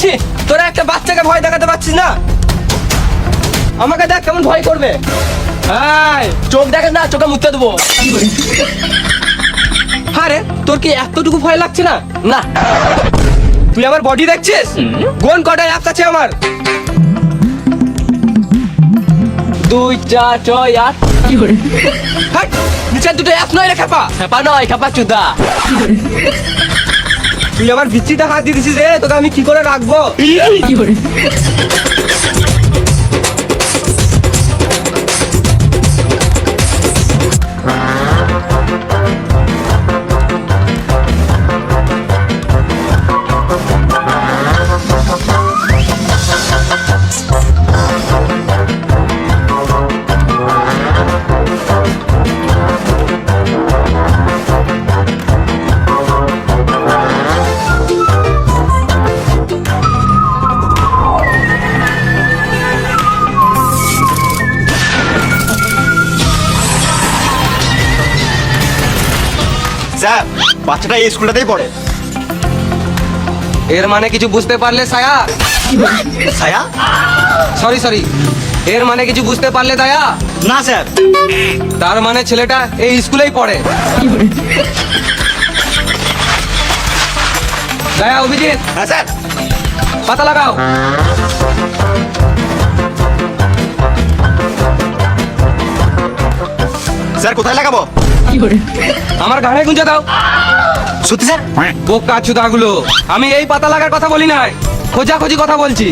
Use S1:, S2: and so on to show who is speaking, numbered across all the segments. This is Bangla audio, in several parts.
S1: ছি তোরা একটা বাচ্চাকে ভয় দেখাতে পারছিস না? আমাকে দেখ কেমন ভয় করবে। চোখ দেখেন না চোখে মুতে দেবো। আরে তোর কি এতটুকু ভয় লাগছে না? না। তুই আমার বডি দেখছিস? কোন কটা অ্যাপ আছে আমার। দুই চার ছয় আট। হাট, নিচের দুটো অ্যাপ নয় রে খেপা। খেপা নয় খেপা চুদা। তুই আমার বিচিটা হাত দিয়ে দিছিস রে তোকে আমি কি করে রাখব?
S2: স্যার বাচ্চাটা এই স্কুলটাতেই পড়ে।
S1: এর মানে কিছু বুঝতে পারলে সায়া?
S2: ছায়া
S1: সরি সরি এর মানে কিছু বুঝতে পারলে দায়া?
S2: না স্যার।
S1: তার মানে ছেলেটা এই স্কুলেই পড়ে। দয়া অভিজিৎ
S2: হ্যাঁ স্যার।
S1: পাতা লাগাও।
S2: স্যার কোথায় লাগাবো?
S1: আমার ঘাড়ে গুঁজে দাও।
S2: সত্যি স্যার?
S1: বোকা চুদাগুলো। আমি এই পাতা লাগার কথা বলি নাই। খোঁজাখুঁজি কথা বলছি।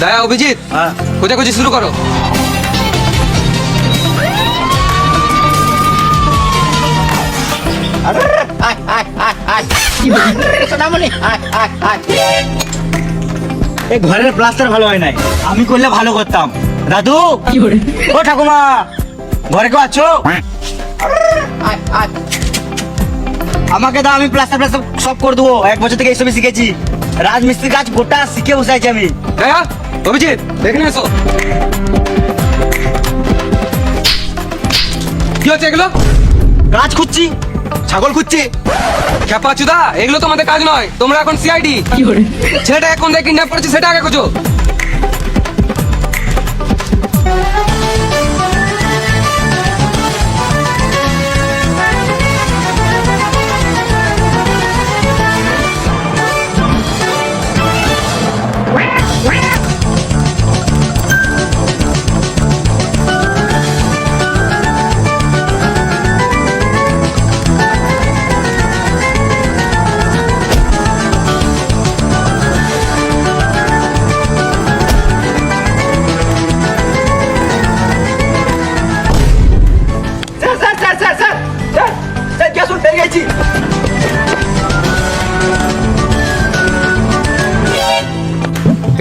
S1: দয়া অভিজিৎ।
S2: হ্যাঁ।
S1: খোঁজাখুঁজি শুরু করো।
S2: এই ঘরের প্লাস্টার ভালো হয় নাই। আমি করলে ভালো করতাম। দাদু ও ঠাকুমা ঘরে কেউ আছো? আমাকে দাও আমি প্লাস্টার প্লাস্টার সব করে দেবো। এক বছর থেকে এইসবই শিখেছি। রাজমিস্ত্রি কাজ গোটা শিখে বসে আছি আমি।
S1: দয়া অভিজিৎ এখানে এসো কি হচ্ছে এগুলো?
S2: কাজ খুঁজছি। ছাগল খুঁজছি।
S1: খেপা চুদা এগুলো তোমাদের কাজ নয়। তোমরা এখন সিআইডি ছেলেটা এখন দেখ কিডন্যাপ করেছে সেটা আগে খোঁজো।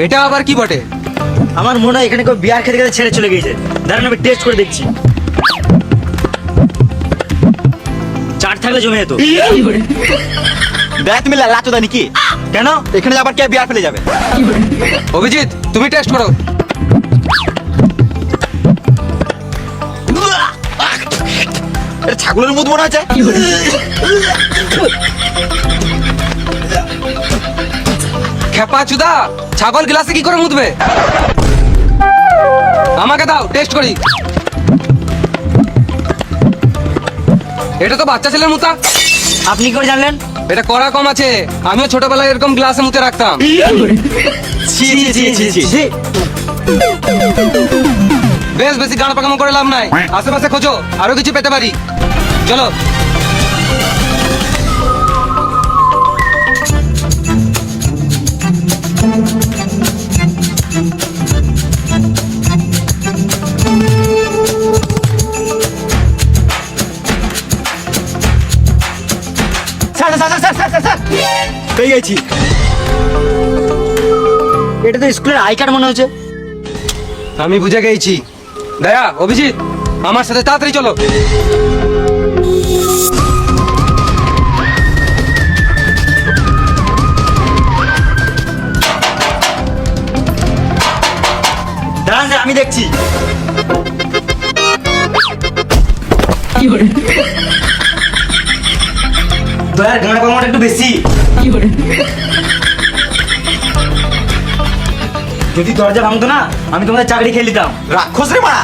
S1: এটা আবার কি বটে?
S2: আমার মনে হয় এখানে কেউ বিয়ার খেতে খেতে ছেড়ে চলে গিয়েছে। দাঁড়ান আমি টেস্ট করে দেখছি। চাট থাকলে জমে যেত। দেখ তুমি লাচো দানি কি? কেন? এখানে আবার কে বিয়ার ফেলে যাবে?
S1: অভিজিৎ তুমি টেস্ট করো।
S2: ছাগলের মুখ মনে আছে
S1: চুদা ছাগল গ্লাসে কি করে মুতবে? আমাকে দাও টেস্ট করি। এটা তো বাচ্চা ছেলের মুতা।
S2: আপনি কি করে জানলেন?
S1: এটা কড়া কম আছে আমিও ছোটবেলায় এরকম গ্লাসে মুতে রাখতাম। বেশ বেশি গান পাকামো করে লাভ নাই। আশেপাশে খোঁজো আরও কিছু পেতে পারি। চলো।
S2: পেয়ে গেছি? এটা তো স্কুলের আই কার্ড মনে হচ্ছে।
S1: আমি বুঝে গেছি। দয়া অভিজিৎ আমার সাথে তাড়াতাড়ি চলো।
S2: দেখছি দয়ার কমাটা একটু বেশি। যদি দরজা ভাঙতো না আমি তোমাদের চাকরি খেয়ে নিতাম।
S3: রাক্ষস রে মারা।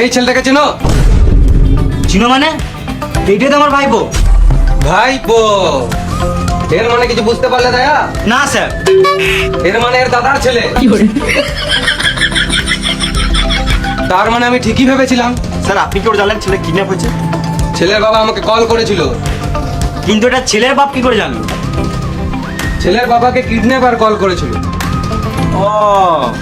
S1: এই ছেলেটাকে চেনো?
S2: চিনো মানে? এইটাই তো আমার ভাইপো।
S1: ভাইপো। এর মানে কিছু বুঝতে পারলে দয়া?
S2: না স্যার।
S1: এর মানে এর দাদার ছেলে। তার মানে আমি ঠিকই ভেবেছিলাম।
S3: স্যার আপনি কি করে জানলেন ছেলে কিডন্যাপ হয়েছে?
S1: ছেলের বাবা আমাকে কল করেছিল।
S2: কিন্তু এটা ছেলের বাপ কি করে জানলো?
S1: ছেলের বাবাকে কিডন্যাপার কল করেছিল।
S2: ও।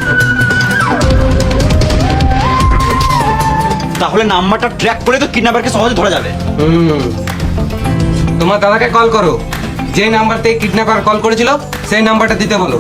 S3: তাহলে নাম্বারটা ট্র্যাক করে তো কিডন্যাপারকে সহজে ধরা যাবে।
S1: হুম। তোমার দাদাকে কল করো। যে নাম্বার থেকে কিডন্যাপার কল করেছিল সেই নাম্বারটা দিতে বলো।